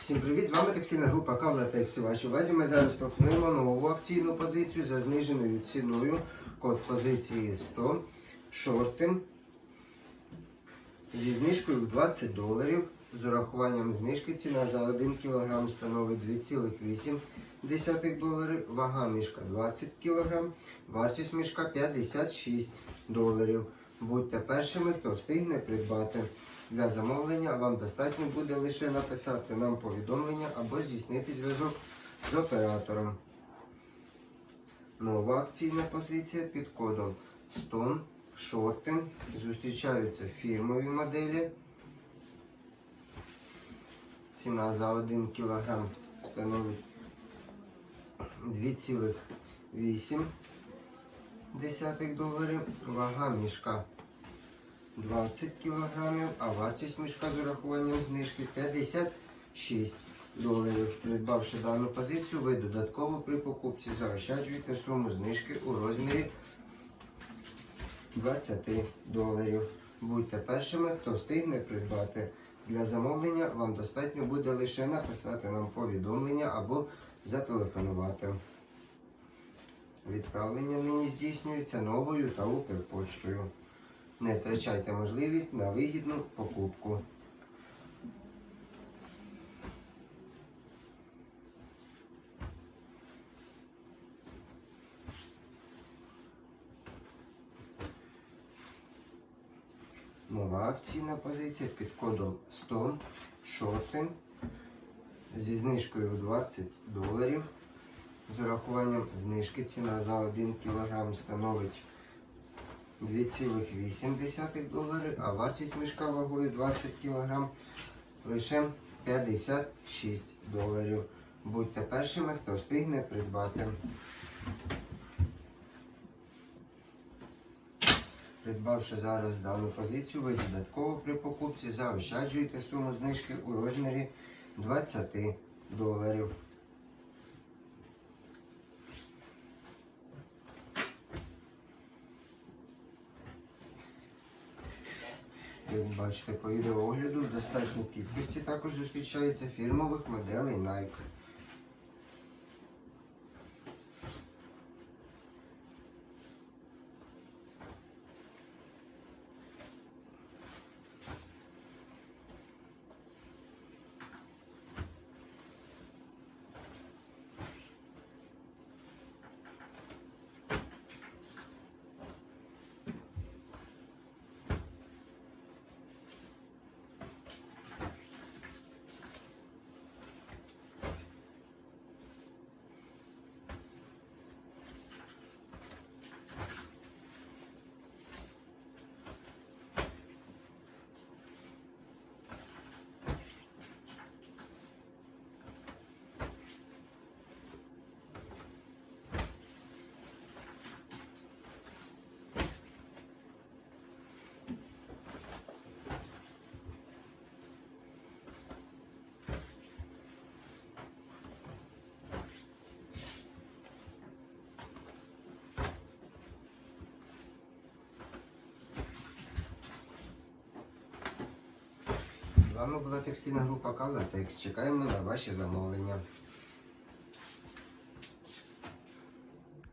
Всім привіт! З вами текстильна група Кавла Тексі. Вашій увазі ми зараз пропонуємо нову акційну позицію за зниженою ціною. Код позиції 100. Шорти зі знижкою в 20 доларів. З урахуванням знижки ціна за 1 кг становить 2,8 доларів. Вага мішка 20 кг. Вартість мішка 56 доларів. Будьте першими, хто встигне придбати. Для замовлення вам достатньо буде лише написати нам повідомлення або здійснити зв'язок з оператором. Нова акційна позиція під кодом Stone шорти. Зустрічаються фірмові моделі. Ціна за 1 кг становить 2,8 доларів. Вага мішка 20 кг, а вартість мішка з урахуванням знижки 56 доларів. Придбавши дану позицію, ви додатково при покупці заощаджуєте суму знижки у розмірі 20 доларів. Будьте першими, хто встигне придбати. Для замовлення вам достатньо буде лише написати нам повідомлення або зателефонувати. Відправлення нині здійснюється новою та Укрпочтою. Не втрачайте можливість на вигідну покупку. Нова акційна позиція під кодом 100 шорти зі знижкою 20 доларів. З урахуванням знижки ціна за 1 кг становить 2,8 долари, а вартість мішка вагою 20 кг лише 56 доларів. Будьте першими, хто встигне придбати. Придбавши зараз дану позицію, ви додатково при покупці заощаджуєте суму знижки у розмірі 20 доларів. Як бачите, по відеоогляду в достатній кількості також зустрічається фірмових моделей Nike. З вами була текстильна група Кавлатекс. Чекаємо на ваші замовлення.